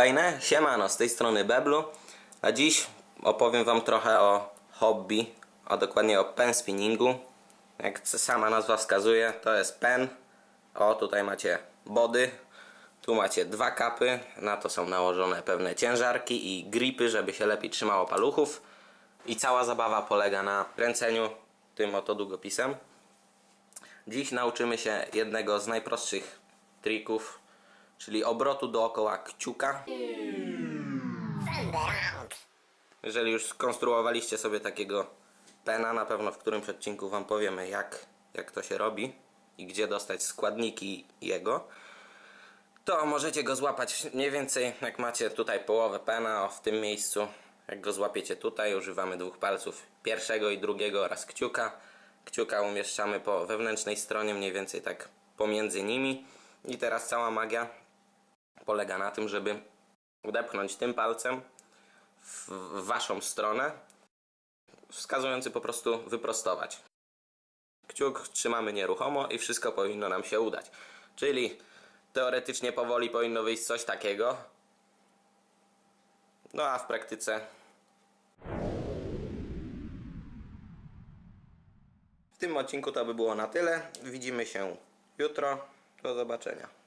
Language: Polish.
Fajne? Siemano, z tej strony Beblu. A dziś opowiem wam trochę o hobby, a dokładnie o pen spinningu. Jak sama nazwa wskazuje, to jest pen. O, tutaj macie body. Tu macie dwa kapy, na to są nałożone pewne ciężarki i gripy, żeby się lepiej trzymało paluchów. I cała zabawa polega na kręceniu tym oto długopisem. Dziś nauczymy się jednego z najprostszych trików, czyli obrotu dookoła kciuka. Jeżeli już skonstruowaliście sobie takiego pena, na pewno w którymś odcinku Wam powiemy jak, jak to się robi i gdzie dostać składniki jego, to możecie go złapać mniej więcej jak macie tutaj połowę pena o, w tym miejscu. Jak go złapiecie tutaj, używamy dwóch palców pierwszego i drugiego oraz kciuka. Kciuka umieszczamy po wewnętrznej stronie, mniej więcej tak pomiędzy nimi. I teraz cała magia polega na tym, żeby odepchnąć tym palcem w waszą stronę, wskazujący po prostu wyprostować. Kciuk trzymamy nieruchomo i wszystko powinno nam się udać. Czyli teoretycznie powoli powinno wyjść coś takiego. No a w praktyce w tym odcinku to by było na tyle. Widzimy się jutro. Do zobaczenia.